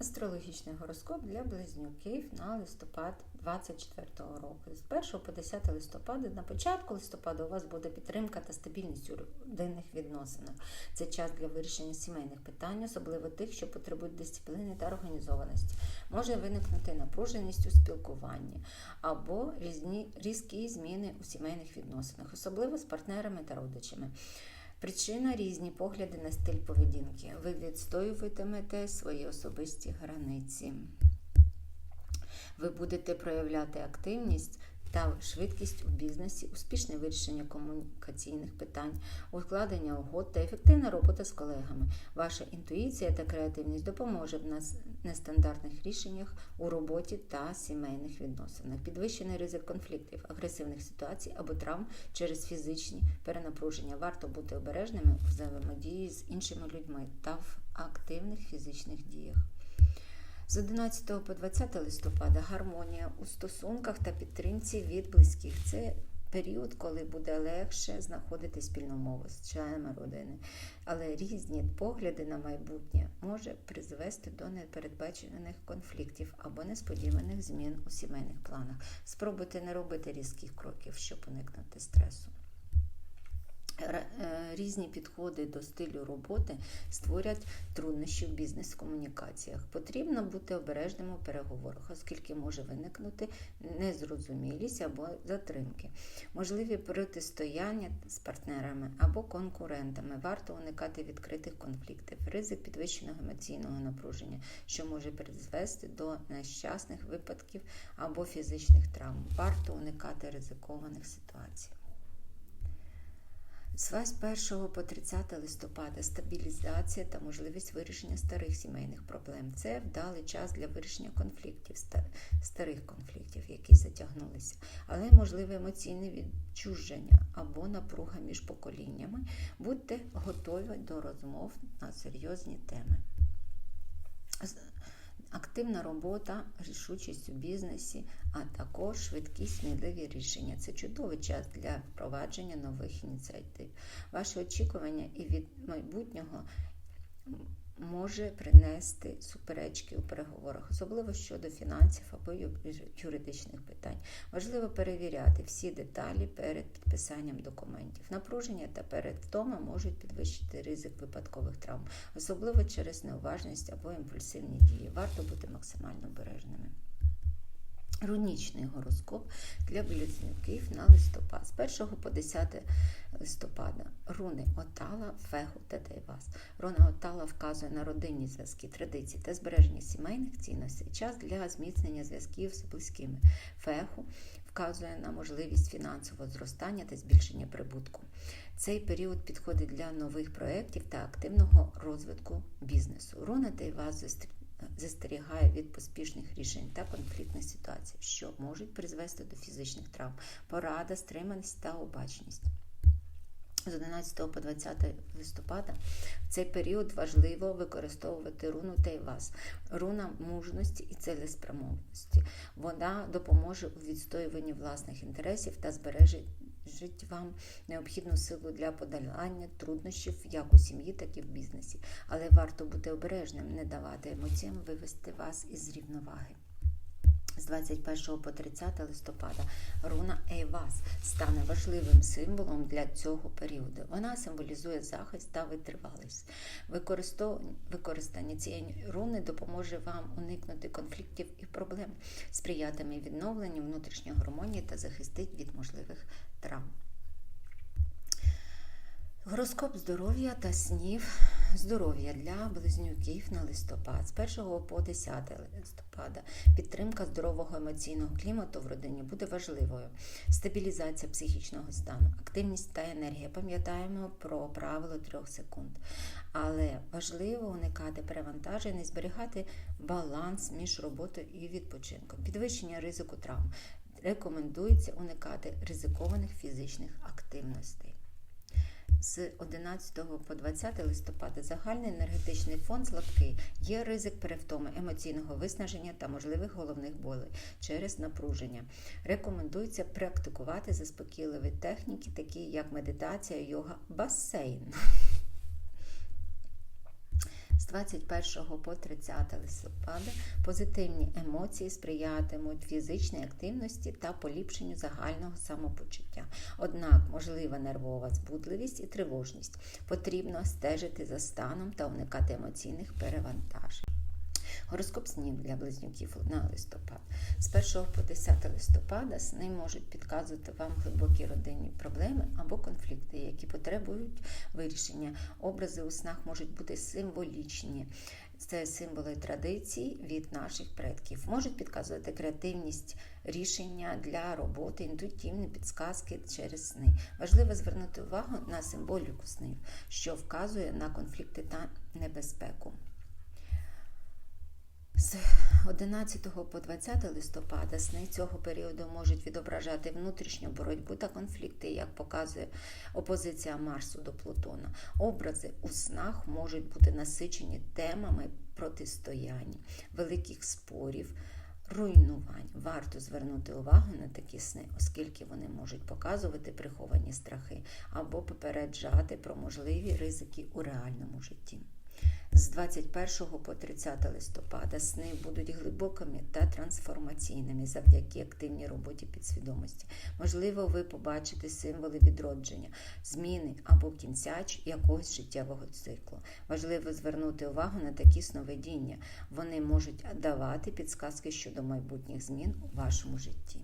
Астрологічний гороскоп для близнюків на листопад 2024 року. З 1 по 10 листопада, на початку листопада у вас буде підтримка та стабільність у родинних відносинах. Це час для вирішення сімейних питань, особливо тих, що потребують дисципліни та організованості. Може виникнути напруженість у спілкуванні або різні, різкі зміни у сімейних відносинах, особливо з партнерами та родичами. Причина різні погляди на стиль поведінки. Ви відстоюватимете свої особисті границі. Ви будете проявляти активність та швидкість у бізнесі, успішне вирішення комунікаційних питань, укладення угод та ефективна робота з колегами. Ваша інтуїція та креативність допоможе в нас нестандартних рішеннях у роботі та сімейних відносинах. Підвищений ризик конфліктів, агресивних ситуацій або травм через фізичні перенапруження. Варто бути обережними у взаємодії з іншими людьми та в активних фізичних діях. З 11 по 20 листопада гармонія у стосунках та підтримці від близьких. Це період, коли буде легше знаходити спільну мову з членами родини. Але різні погляди на майбутнє може призвести до непередбачених конфліктів або несподіваних змін у сімейних планах. Спробуйте не робити різких кроків, щоб уникнути стресу. Різні підходи до стилю роботи створять труднощі в бізнес-комунікаціях. Потрібно бути обережним у переговорах, оскільки може виникнути незрозумілість або затримки, можливі протистояння з партнерами або конкурентами. Варто уникати відкритих конфліктів, ризик підвищеного емоційного напруження, що може призвести до нещасних випадків або фізичних травм. Варто уникати ризикованих ситуацій. З 21 по 30 листопада стабілізація та можливість вирішення старих сімейних проблем. Це вдалий час для вирішення конфліктів, старих конфліктів, які затягнулися, але можливе емоційне відчуження або напруга між поколіннями. Будьте готові до розмов на серйозні теми. Активна робота, рішучість у бізнесі, а також швидкі сміливі рішення. Це чудовий час для впровадження нових ініціатив. Ваші очікування і від майбутнього може принести суперечки у переговорах, особливо щодо фінансів або юридичних питань. Важливо перевіряти всі деталі перед підписанням документів. Напруження та передвтома можуть підвищити ризик випадкових травм, особливо через неуважність або імпульсивні дії. Варто бути максимально обережними. Рунічний гороскоп для близнюків на листопад з 1 по 10 листопада. Руни Отала, Фегу та Дейвас. Руна Отала вказує на родинні зв'язки, традиції та збереження сімейних цінностей, час для зміцнення зв'язків з близькими. Фегу вказує на можливість фінансового зростання та збільшення прибутку. Цей період підходить для нових проєктів та активного розвитку бізнесу. Руна Дейвас застерігає від поспішних рішень та конфліктних ситуацій, що можуть призвести до фізичних травм, порада, стриманість та обачність. З 11 по 20 листопада в цей період важливо використовувати руну Тейвас, руна мужності і цілеспрямованості. Вона допоможе у відстоюванні власних інтересів та збережить жить вам необхідну силу для подолання труднощів як у сім'ї, так і в бізнесі. Але варто бути обережним, не давати емоціям вивести вас із рівноваги. З 21 по 30 листопада руна Ейвас стане важливим символом для цього періоду. Вона символізує захист та витривалість. Використання цієї руни допоможе вам уникнути конфліктів і проблем, сприятиме відновленню внутрішньої гармонії та захистить від можливих травм. Гороскоп здоров'я та снів здоров'я для близнюків на листопад з 1 по 10 листопада. Підтримка здорового емоційного клімату в родині буде важливою. Стабілізація психічного стану, активність та енергія. Пам'ятаємо про правило трьох секунд. Але важливо уникати перевантажень і зберігати баланс між роботою і відпочинком, підвищення ризику травм. Рекомендується уникати ризикованих фізичних активностей з 11 по 20 листопада загальний енергетичний фон слабкий, є ризик перевтоми, емоційного виснаження та можливих головних болей через напруження. Рекомендується практикувати заспокійливі техніки, такі як медитація, йога, басейн. З 21 по 30 листопада позитивні емоції сприятимуть фізичній активності та поліпшенню загального самопочуття. Однак можлива нервова збудливість і тривожність. Потрібно стежити за станом та уникати емоційних перевантажень. Гороскоп снів для близнюків на листопад. З 1 по 10 листопада сни можуть підказувати вам глибокі родинні проблеми або конфлікти, які потребують вирішення. Образи у снах можуть бути символічні. Це символи традицій від наших предків. Можуть підказувати креативність рішення для роботи, інтуїтивні підсказки через сни. Важливо звернути увагу на символіку снів, що вказує на конфлікти та небезпеку. З 11 по 20 листопада сни цього періоду можуть відображати внутрішню боротьбу та конфлікти, як показує опозиція Марсу до Плутона. Образи у снах можуть бути насичені темами протистоянь, великих спорів. Руйнувань варто звернути увагу на такі сни, оскільки вони можуть показувати приховані страхи або попереджати про можливі ризики у реальному житті. З 21 по 30 листопада сни будуть глибокими та трансформаційними завдяки активній роботі підсвідомості. Можливо, ви побачите символи відродження, зміни або кінця якогось життєвого циклу. Важливо звернути увагу на такі сновидіння. Вони можуть давати підсказки щодо майбутніх змін у вашому житті.